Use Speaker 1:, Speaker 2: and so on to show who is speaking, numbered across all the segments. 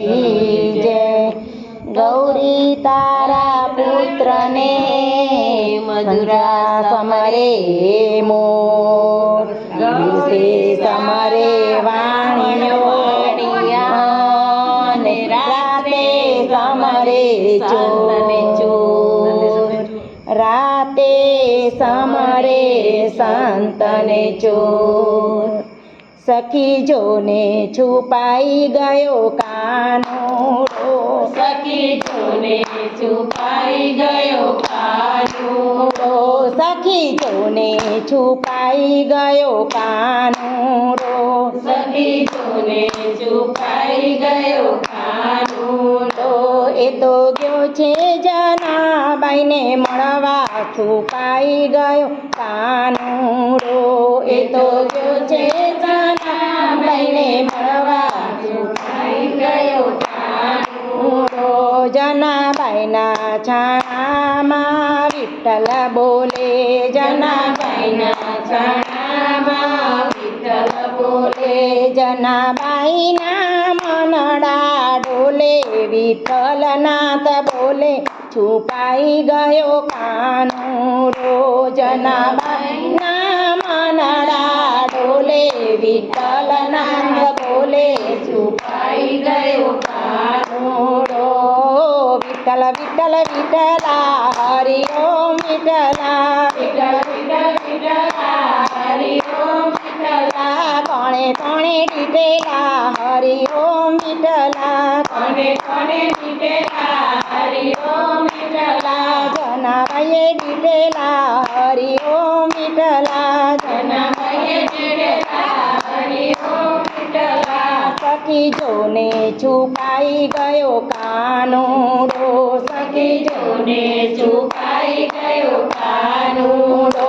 Speaker 1: કી જય ગૌરી તારા પુત્રને મધુરા સમરે મો. સમરે વાણિયો રાતે સમરે ચોર ચોર. રાતે સમરે સંતને ચોર. સખી જોને છુપાઈ ગયો કાનોડો.
Speaker 2: સખી જોને છુપાઈ ગયો કાનુડો.
Speaker 1: સખી જોને છુપાઈ ગયો કાનોડો.
Speaker 2: સખી જોને છુપાઈ ગયો કાનુડો.
Speaker 1: એ તો ગયો છે જનાબાઈને મળવા છુપાઈ ગયો કાનોડો. એ તો ગયો છે જનાબાઈને મળવા જનાબાઈના છાણામાં વિઠ્ઠલ બોલે, જનાબાઈના
Speaker 2: છાણામાં વિઠ્ઠલ બોલે,
Speaker 1: જનાબાઈના મનડા ડોલે, વિઠ્ઠલનાથ બોલે, છુપાઈ ગયો કાનુડો જનાબાઈના મનડા ડોલે વિઠ્ઠલનાથ બોલે
Speaker 2: છુપાઈ ગયો કાનુડો
Speaker 1: વિઠ્ઠલ વિઠ્ઠલ વિઠ્ઠલા હરિ ઓમ વિઠ્ઠલા
Speaker 2: કોણે કોણે વિઠ્ઠલા હરિ ઓમ વિઠ્ઠલા
Speaker 1: કોણે કોણે દીધેલા હરિ ઓમ વિઠ્ઠલા
Speaker 2: જનાભાઈએ કોને
Speaker 1: સખી જોને છુપાઈ ગયો કાનુડો સખી
Speaker 2: જોને છુપાઈ ગયો કાનુડો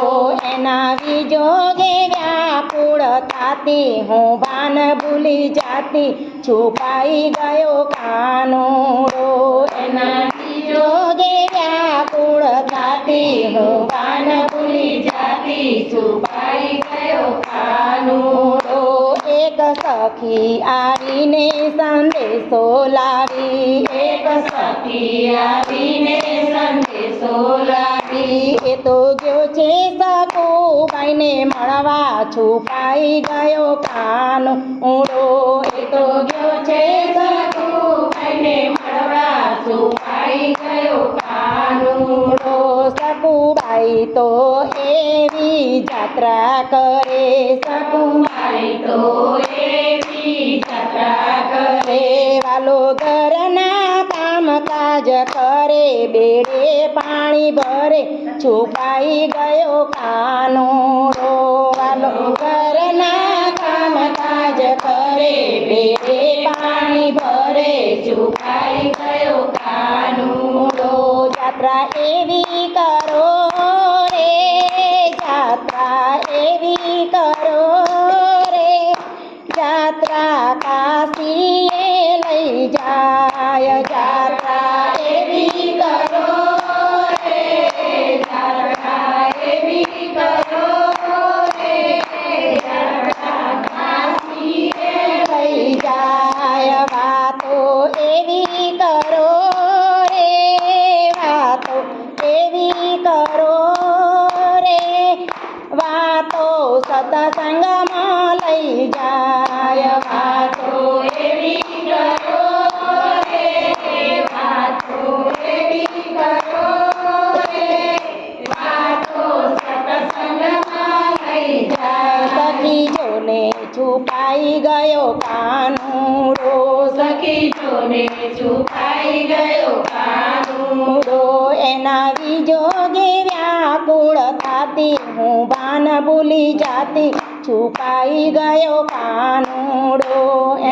Speaker 1: એના વિજોગે વ્યાકુળ થાતી હું ભાન ભૂલી જાતી, છુપાઈ ગયો કાનુડો એના વિજોગે વ્યાકુળ થાતી હું ભાન ભૂલી
Speaker 2: જાતી, છુપાઈ
Speaker 1: એ તો ગયો છે સકુબાઈને મળવા છુપાઈ ગયો કાનો ઊંડો. એ તો ગયો છે
Speaker 2: સકુબાઈને મળવા છુપાઈ ગયો કાનુડો
Speaker 1: ઊંડો. સકુબાઈ તો એવી જાત્રા કરે.
Speaker 2: સકુબાઈ તો એવી જાત્રા કરે.
Speaker 1: વાલો કામ કાજ કરે, બેડે પાણી ભરે, છુપાઈ ગયો કાનો વાલો ઘરના કામ કાજ કરે, બેડે પાણી ભરે,
Speaker 2: છુપાઈ ગયો કાનુડો
Speaker 1: જાત્રા એવી ગયો કાનુડો
Speaker 2: સખી જોને છુપાઈ ગયો કાનુડો
Speaker 1: મૂડો એના વિજોગે વ્યાકુળ થાતી, હું ભાન ભૂલી જાતી, છુપાઈ ગયો કાનુડો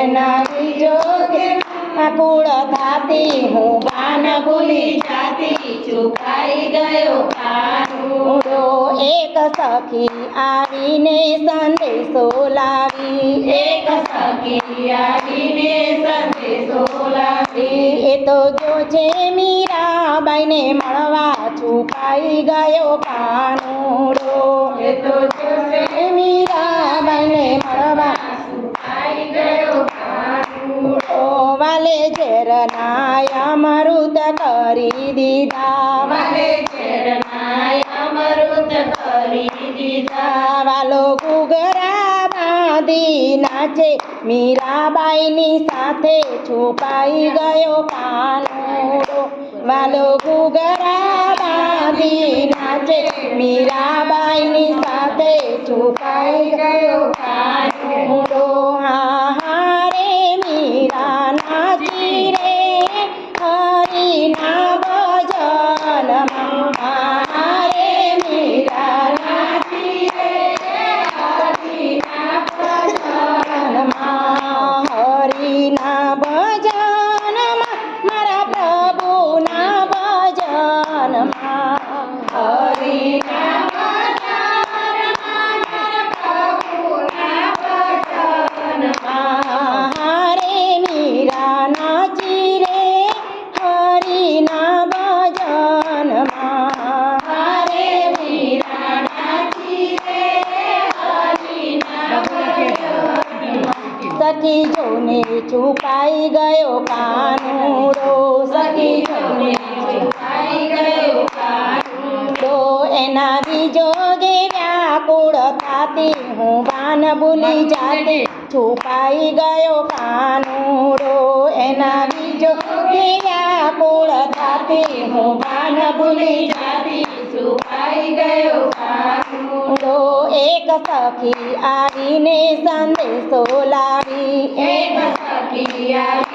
Speaker 1: એના વિજોગે વ્યાકુળ થાતી, હું ભાન ભૂલી
Speaker 2: જાતી, છુપાઈ ગયો કાનુડો
Speaker 1: મૂડો એક સખી આવીને સંદેશો લાવી.
Speaker 2: એક સખી આવીને સંદેશો લાવી.
Speaker 1: એ તો જો છે મીરાબાઈને મળવા છુપાઈ ગયો કાનુડો.
Speaker 2: એ તો જોશે
Speaker 1: મીરાબાઈને મળવા
Speaker 2: છુપાઈ ગયો કાનુડો.
Speaker 1: ઓ વાલા વાલે ઝેરના અમૃત કરી દીધા.
Speaker 2: વાલે
Speaker 1: વાલો ઘૂઘરા બાંધી નાચે મીરાબાઈની સાથે છુપાઈ ગયો કાનુડો. વાલો ઘૂઘરા બાંધી નાચે મીરાબાઈની સાથે છુપાઈ ગયો કાનુડો. હા સખી જોને છુપાઈ ગયો કાનુડો, સખી જોને
Speaker 2: છુપાઈ ગયો
Speaker 1: તો એના વિજોગે વ્યાકુળ થાતી હું બાન ભૂલી જાતી, છુપાઈ ગયો કાનુડો. એના વિજોગે વ્યાકુળ થાતી હું બાન ભૂલી
Speaker 2: જાતી, છુપાઈ ગયો કાનુડો.
Speaker 1: એક સખી આવીને સંદેશો લાવી
Speaker 2: એક સખી આવી